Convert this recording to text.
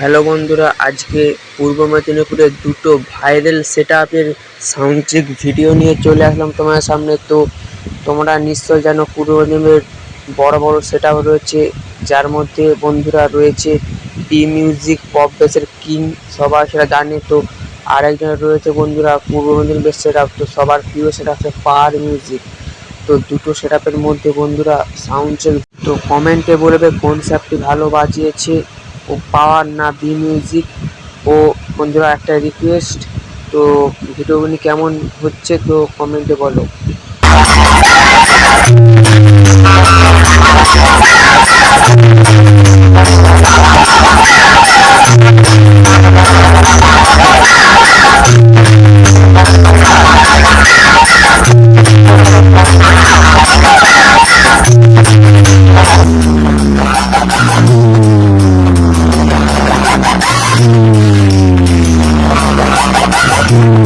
Hello বন্ধুরা, আজকে পূর্ব মেদিনীপুরের দুটো ভাইরাল সেট আপের সাউন্ড ভিডিও নিয়ে চলে আসলাম তোমার সামনে। তো তোমরা নিশ্চয় জানো পূর্ব মেদিনীপুরের বড় বড় সেট আপ রয়েছে, যার মধ্যে বন্ধুরা রয়েছে বি মিউজিক পপ বেসের কিং সবার সেটা জানে। তো আরেকজন রয়েছে বন্ধুরা, পূর্ব মেদিনীপুরের সেট আপ তো সবার প্রিয় সেটা হচ্ছে পাওয়ার মিউজিক তো দুটো সেট মধ্যে বন্ধুরা সাউন্ড তো কমেন্টে বলবে কোন স্যাপটি ভালো বাজিয়েছে। ও পাওয়ার না বি মিউজিক ও বন্ধুরা একটা রিকোয়েস্ট তো ভিডিওগুলি কেমন হচ্ছে তো কমেন্টে বলো। Mm-hmm.